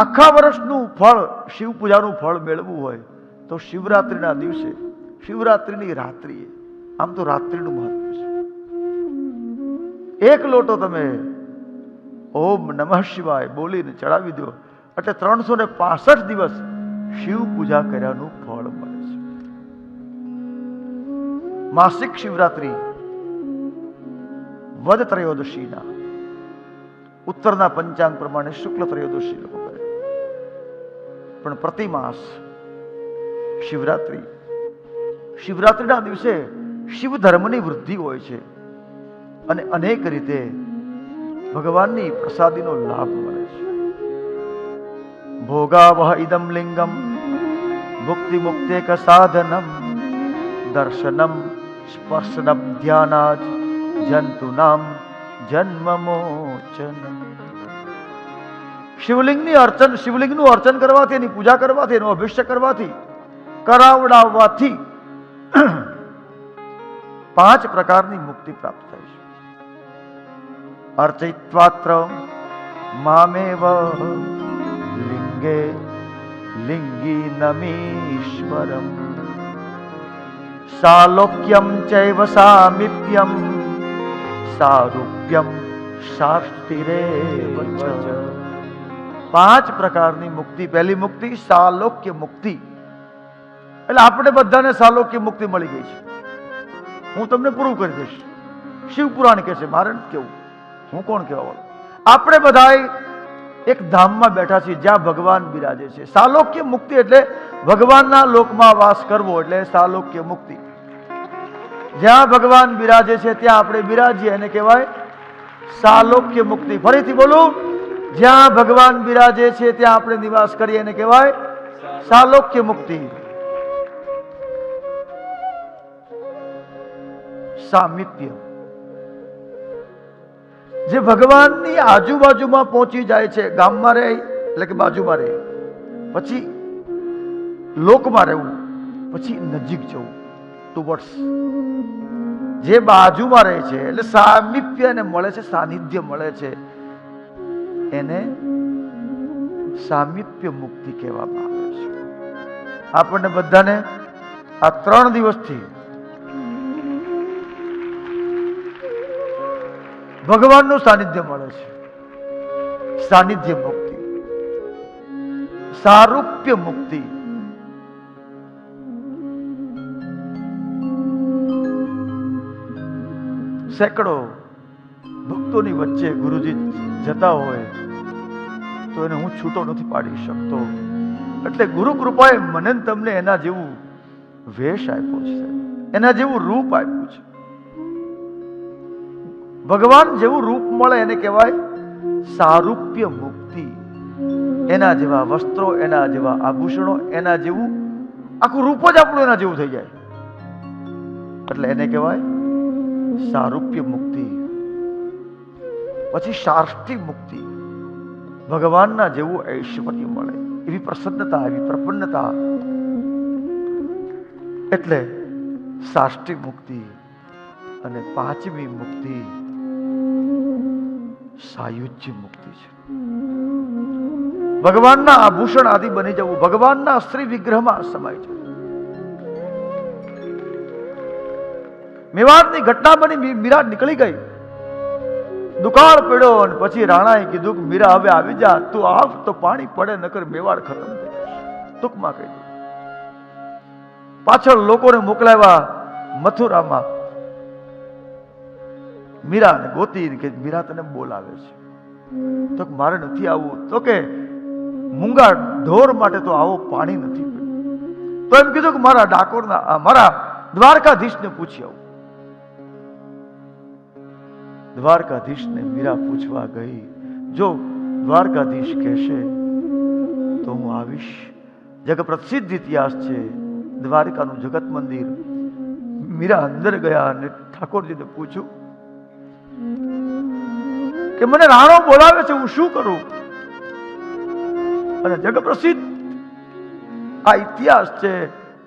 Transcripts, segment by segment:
આખા વર્ષનું ફળ શિવ પૂજાનું ફળ મેળવવું હોય તો શિવરાત્રિના દિવસે, શિવરાત્રિની રાત્રિએ, આમ તો રાત્રિનું મહત્વ છે. એક લોટો તમે ઓમ નમઃ શિવાય બોલીને ચડાવી દો, એટલે ત્રણસો ને પાસઠ દિવસ શિવ પૂજા કર્યાનું ફળ મળે છે. માસિક શિવરાત્રિ, વદ ત્રયોદશીના, ઉત્તરના પંચાંગ પ્રમાણે શુક્લ ત્રયોદશી લોકો પણ પ્રતિમાસ શિવરાત્રિ. શિવરાત્રિના દિવસે શિવ ધર્મની વૃદ્ધિ હોય છે અને અનેક રીતે ભગવાનની પ્રસાદીનો લાભ મળે છે. ભોગાવહ ઇદમ લિંગમ, મુક્તિ મુક્તેક સાધનમ, દર્શનમ સ્પર્શનમ ધ્યાનાજ જંતુનામ જન્મ મોચનમ શિવલિંગની અર્ચન શિવલિંગનું અર્ચન કરવાથી એની પૂજા કરવાથી, એનો અભિષેક કરવાથી કરાવડાવવાથી પાંચ પ્રકારની મુક્તિ પ્રાપ્ત થાય છે અર્ચિત્વાત્ર મામેવ, લિંગે લિંગી નમીશ્વરમ સાલોક્યમ ચૈવ સામીપ્યમ, સારૂપ્યમ શાસ્તિરેવ ચ. પાંચ પ્રકારની મુક્તિ. પહેલી મુક્તિ, સાલોક્ય મુક્તિ. એટલે આપણે બધાને સાલોક્ય મુક્તિ મળી ગઈ છે. હું તમને પૂરું કરી દઈશ. શિવ પુરાણ કે છે, મારે કેવું. હું કોણ કહેવા વાળો આપણે બધા એક ધામમાં બેઠા છીએ, જ્યાં ભગવાન બિરાજે છે. સાલોક્ય મુક્તિ એટલે ભગવાનના લોકમાં વાસ કરવો એટલે સાલોક્ય મુક્તિ. જ્યાં ભગવાન બિરાજે છે, ત્યાં આપણે બિરાજીએ. એને કહેવાય સાલોક્ય મુક્તિ. ફરીથી બોલું. જ્યાં ભગવાન બિરાજે છે, ત્યાં આપણે નિવાસ કરીએ એને કહેવાય સાલોક્ય મુક્તિ. સામિત્ય. જે ભગવાનની આજુબાજુમાં પહોંચી જાય છે, ગામમાં રહે, એટલે કે બાજુમાં રહે, પછી લોકમાં રહેવું, પછી નજીક જવું ટુવર્ડ્સ જે બાજુમાં રહે છે, એટલે સામિપ્ય એને મળે છે, સાનિધ્ય મળે છે. એને સામિપ્ય મુક્તિ કહેવામાં આવે છે. આપણને બધાને આ ત્રણ દિવસથી ભગવાનનું સાનિધ્ય મળે છે. સાનિધ્ય મુક્તિ. સારૂપ્ય મુક્તિ. સેંકડો ભક્તોની વચ્ચે ગુરુજી જતા હોય તો એને હું છૂટો નથી પાડી શકતો. એટલે ગુરુ કૃપાએ મને તમને એના જેવું વેશ આપ્યો છે. એના જેવું રૂપ આપ્યું છે. ભગવાન જેવું રૂપ મળે એને કહેવાય સારૂપ્ય મુક્તિ. એના જેવા વસ્ત્રો, એના જેવા આભૂષણો, એના જેવું આખું રૂપ જ આપણું એના જેવું થઈ જાય. એટલે એને કહેવાય સારૂપ્ય મુક્તિ. પછી શાર્ષ્ટી મુક્તિ. ભગવાનના જેવું ઐશ્વર્ય મળે. એવી પ્રસન્નતા, એવી પ્રપન્નતા. એટલે સાષ્ટી મુક્તિ અને પાંચમી મુક્તિ સાયુજ્ય મુક્તિ છે. ભગવાનના આભૂષણ આદિ બની જવું ભગવાનના શ્રી વિગ્રહમાં સમાય જવું મેવાડની ઘટના બની મીરાટ નીકળી ગઈ. દુકાળ પડ્યો અને પછી રાણાએ કીધું કે, મીરા, હવે આવી જા. તું આવ તો પાણી પડે, નકર મેવાડ ખતમ થઈ જશે. ટૂંકમાં કહી દઉં પાછળ લોકોને મોકલાવ્યા મથુરામાં. મીરાને ગોતી કે મીરા, તને બોલાવે છે. તો મારે નથી આવવું. તો કે, મૂંગા ઢોર માટે તો આવો પાણી નથી. તો એમ કીધું કે, મારા ડાકોરના મારા દ્વારકાધીશને પૂછી આવું. દ્વારકાધીશને મીરા પૂછવા ગઈ, જો દ્વારકાધીશ કહેશે, તો હું આવીશ. જગ પ્રસિદ્ધ ઇતિહાસ છે, દ્વારકાનું જગત મંદિર. મીરા અંદર ગયા અને ઠાકોરજીને પૂછ્યું કે, મને રાણો બોલાવે છે, હું શું કરું? અને જગ પ્રસિદ્ધ આ ઇતિહાસ છે,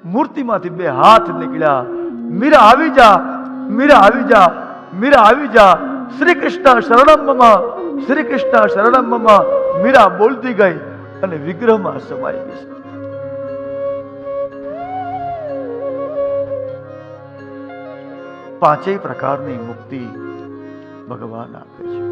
મૂર્તિમાંથી બે હાથ નીકળ્યા. મીરા આવી જા, મીરા આવી જા, મીરા આવી જા શ્રી કૃષ્ણ શરણમ શ્રી કૃષ્ણ શરણમ મીરા બોલતી ગઈ અને વિગ્રહમાં સમાઈ ગઈ. પાંચેય પ્રકારની મુક્તિ ભગવાન આપે છે.